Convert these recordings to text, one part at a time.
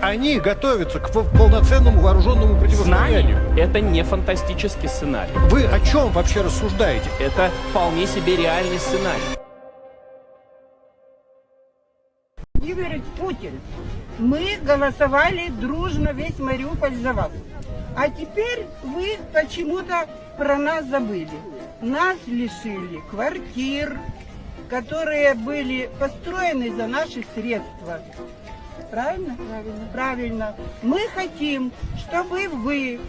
Они готовятся к пол- полноценному вооруженному противостоянию. Знание – это не фантастический сценарий. Вы о чем вообще рассуждаете? Это вполне себе реальный сценарий. Владимирович Путин, мы голосовали дружно весь Мариуполь за вас. А теперь вы почему-то про нас забыли. Нас лишили квартир, которые были построены за наши средства. Правильно? Правильно. Правильно. Мы хотим, чтобы вы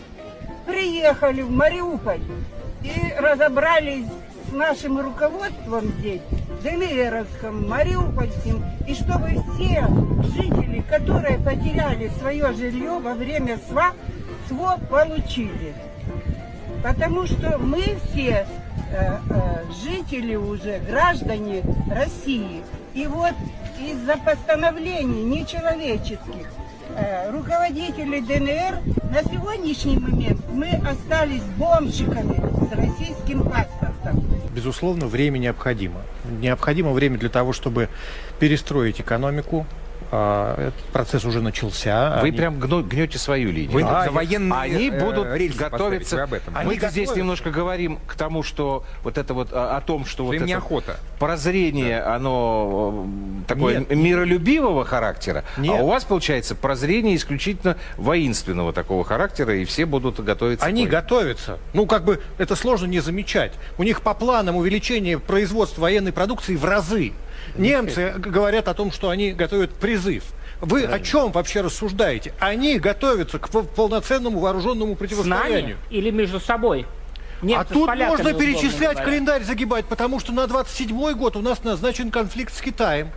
приехали в Мариуполь и разобрались с нашим руководством здесь, ДНРовским, Мариупольским, и чтобы все жители, которые потеряли свое жилье во время СВА, СВО получили. Потому что мы все э, э, жители уже, граждане России. И вот из-за постановлений нечеловеческих э, руководителей ДНР на сегодняшний момент мы остались бомжиками с российским паспортом. Безусловно, время необходимо. Необходимо время для того, чтобы перестроить экономику. А, Этот процесс уже начался. Вы Они- прям гнете свою линию. Вы Да, за военные Они э, будут рельсы готовиться. об этом. Они Мы здесь готовятся. немножко говорим к тому, что вот это вот а, о том, что вот Им это неохота. прозрение, оно э, такое Нет. миролюбивого характера, Нет. а у вас получается прозрение исключительно воинственного такого характера, и все будут готовиться. Они готовятся. Ну, как бы это сложно не замечать. У них по планам увеличение производства военной продукции в разы. Немцы говорят о том, что они готовят призыв. Вы о чем вообще рассуждаете? Они готовятся к пол- полноценному вооруженному С нами противостоянию. или между собой? Немцы а тут можно перечислять говоря. календарь загибать, потому что на 27 год у нас назначен конфликт с Китаем.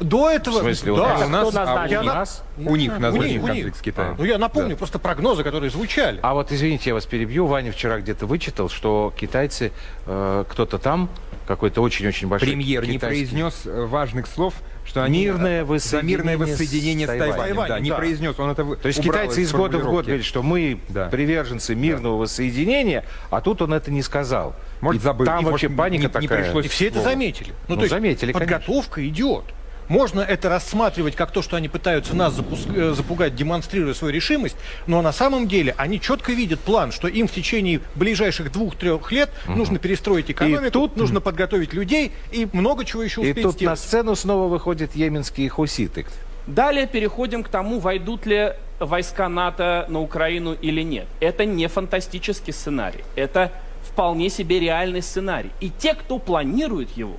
До этого... В смысле, у да. нас? у нас, а у Я нас, на- у них назначен у них. конфликт с Китаем. Ну, я напомню Да. просто прогнозы, которые звучали. А вот, извините, я вас перебью. Ваня вчера где-то вычитал, что китайцы, э, кто-то там, какой-то очень-очень большой Премьер не китайский- произнес э, важных слов, что они Мирное э, воссоединение мирное с воссоединение с Тайванем. Тайванем. Да, не Да. произнес, он это То есть китайцы из года в год говорят, что мы Да. приверженцы мирного воссоединения, а тут он это не сказал. Может, И забыл. Там И, вообще может, паника не- не такая. пришлось И все это заметили. Ну, заметили, конечно. подготовка идет. Можно это рассматривать как то, что они пытаются нас э, запугать, демонстрируя свою решимость, но на самом деле они четко видят план, что им в течение ближайших двух-трех лет нужно перестроить экономику, тут- нужно подготовить людей и много чего еще И успеть тут на сделать. сцену снова выходят йеменские хуситы. Далее переходим к тому, войдут ли войска НАТО на Украину или нет. Это не фантастический сценарий. Это вполне себе реальный сценарий. И те, кто планирует его,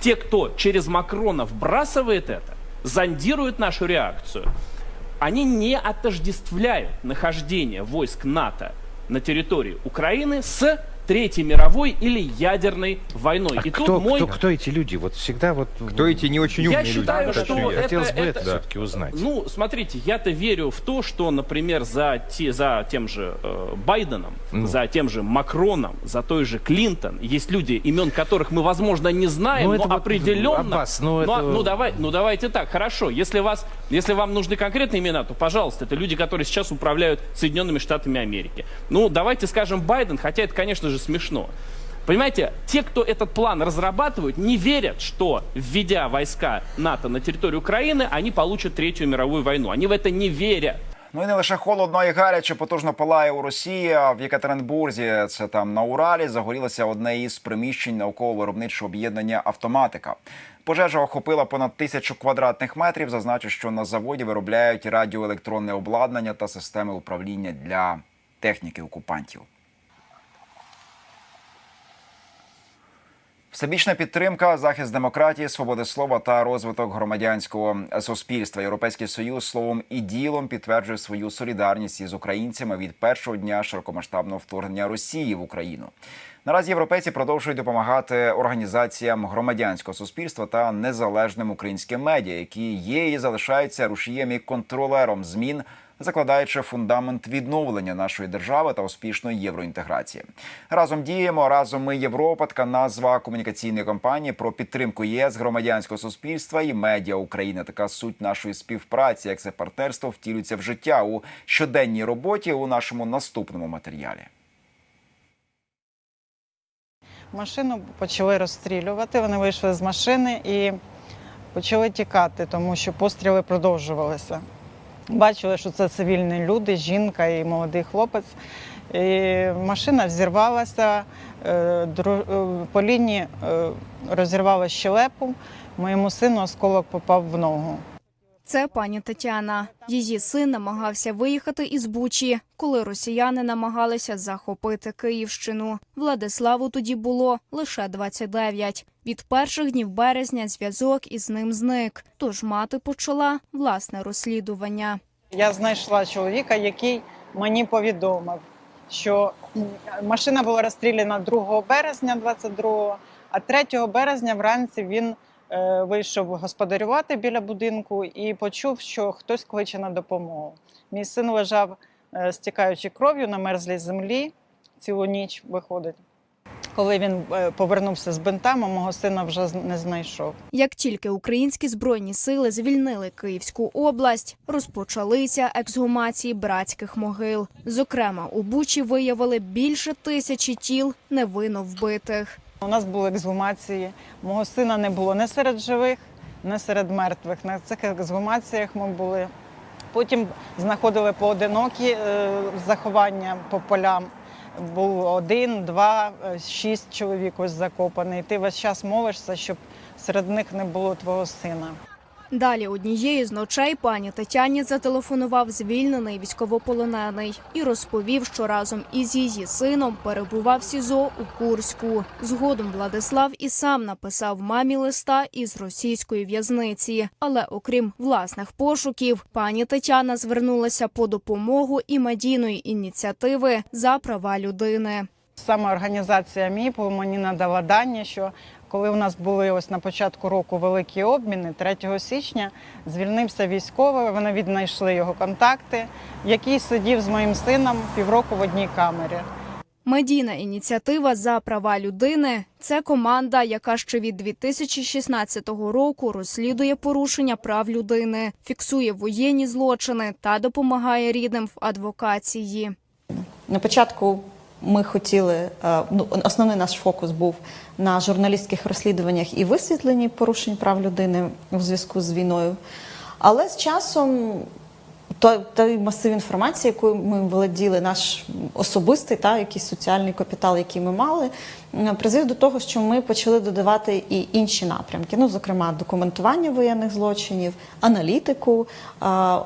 те, кто через Макрона вбрасывает это, зондирует нашу реакцию, они не отождествляют нахождение войск НАТО на территории Украины с Третьей мировой или ядерной войной. А И кто, тут мой... кто, кто эти люди? Вот всегда вот... Кто эти не очень Я умные считаю, люди? что это- Хотелось бы это, это- все-таки узнать. Ну, смотрите, я-то верю в то, что, например, за, те, за тем же э, Байденом, Ну. за тем же Макроном, за той же Клинтон, есть люди, имен которых мы, возможно, не знаем, Ну, но это вот, определенно... Аббас, ну, а- это- ну, давай, ну, давайте так, хорошо. Если, вас, если вам нужны конкретные имена, то, пожалуйста, это люди, которые сейчас управляют Соединенными Штатами Америки. Ну, давайте скажем Байден, хотя это, конечно же, смешно. Понимаете, те, кто этот план разрабатывают, не верят, что, введя войска НАТО на территорию Украины, они получат Третью мировую войну. Они в это не верят. Ну і не лише холодно і гаряче потужно палає у Росії. а В Єкатеринбурзі, це там на Уралі, загорілося одне із приміщень науково-виробничого об'єднання Автоматика. Пожежа охопила понад тисячу квадратних метрів. Зазначу, що на заводі виробляють радіоелектронне обладнання та системи управління для техніки окупантів. Всебічна підтримка, захист демократії, свободи слова та розвиток громадянського суспільства. Європейський союз словом і ділом підтверджує свою солідарність із українцями від першого дня широкомасштабного вторгнення Росії в Україну. Наразі європейці продовжують допомагати організаціям громадянського суспільства та незалежним українським медіа, які є і залишаються рушієм і контролером змін закладаючи фундамент відновлення нашої держави та успішної євроінтеграції. Разом діємо, разом ми Європа. Така назва комунікаційної кампанії про підтримку ЄС, громадянського суспільства і медіа України. Така суть нашої співпраці, як це партнерство втілюється в життя у щоденній роботі у нашому наступному матеріалі. Машину почали розстрілювати. Вони вийшли з машини і почали тікати, тому що постріли продовжувалися. Бачили, що це цивільні люди, жінка і молодий хлопець. І машина взірвалася, е, е, по лінії е, розірвала щелепу. Моєму сину осколок попав в ногу. Це пані Тетяна. Її син намагався виїхати із Бучі, коли росіяни намагалися захопити Київщину. Владиславу тоді було лише 29. Від перших днів березня зв'язок із ним зник. Тож мати почала власне розслідування. Я знайшла чоловіка, який мені повідомив, що машина була розстріляна 2 березня 22-го, а 3 березня вранці він вийшов господарювати біля будинку і почув, що хтось кличе на допомогу. Мій син лежав, е, стікаючи кров'ю на мерзлій землі, цілу ніч виходить. Коли він е, повернувся з бинтами, мого сина вже не знайшов. Як тільки українські збройні сили звільнили Київську область, розпочалися ексгумації братських могил. Зокрема, у Бучі виявили більше тисячі тіл невинно вбитих. У нас були ексгумації. Мого сина не було не серед живих, не серед мертвих. На цих ексгумаціях ми були. Потім знаходили поодинокі е, заховання по полям. Був один, два, е, шість чоловік ось закопаний. Ти весь час молишся, щоб серед них не було твого сина. Далі однієї з ночей пані Тетяні зателефонував звільнений військовополонений і розповів, що разом із її сином перебував СІЗО у Курську. Згодом Владислав і сам написав мамі листа із російської в'язниці. Але окрім власних пошуків, пані Тетяна звернулася по допомогу і медійної ініціативи за права людини. Саме організація МІПу мені надала дані, що коли у нас були ось на початку року великі обміни, 3 січня звільнився військовий. Вони віднайшли його контакти, який сидів з моїм сином півроку в одній камері. Медійна ініціатива за права людини це команда, яка ще від 2016 року розслідує порушення прав людини, фіксує воєнні злочини та допомагає рідним в адвокації. На початку ми хотіли, е, ну, основний наш фокус був на журналістських розслідуваннях і висвітленні порушень прав людини у зв'язку з війною. Але з часом той, той масив інформації, якою ми володіли, наш особистий та якийсь соціальний капітал, який ми мали, призвів до того, що ми почали додавати і інші напрямки. Ну, зокрема, документування воєнних злочинів, аналітику.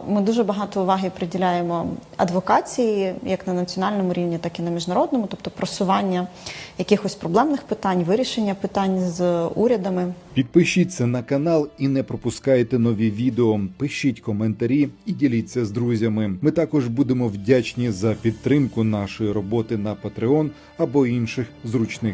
Ми дуже багато уваги приділяємо адвокації, як на національному рівні, так і на міжнародному, тобто просування якихось проблемних питань, вирішення питань з урядами. Підпишіться на канал і не пропускайте нові відео. Пишіть коментарі і діліться з друзями. Ми також будемо вдячні за підтримку нашої роботи на Patreon або інших зручних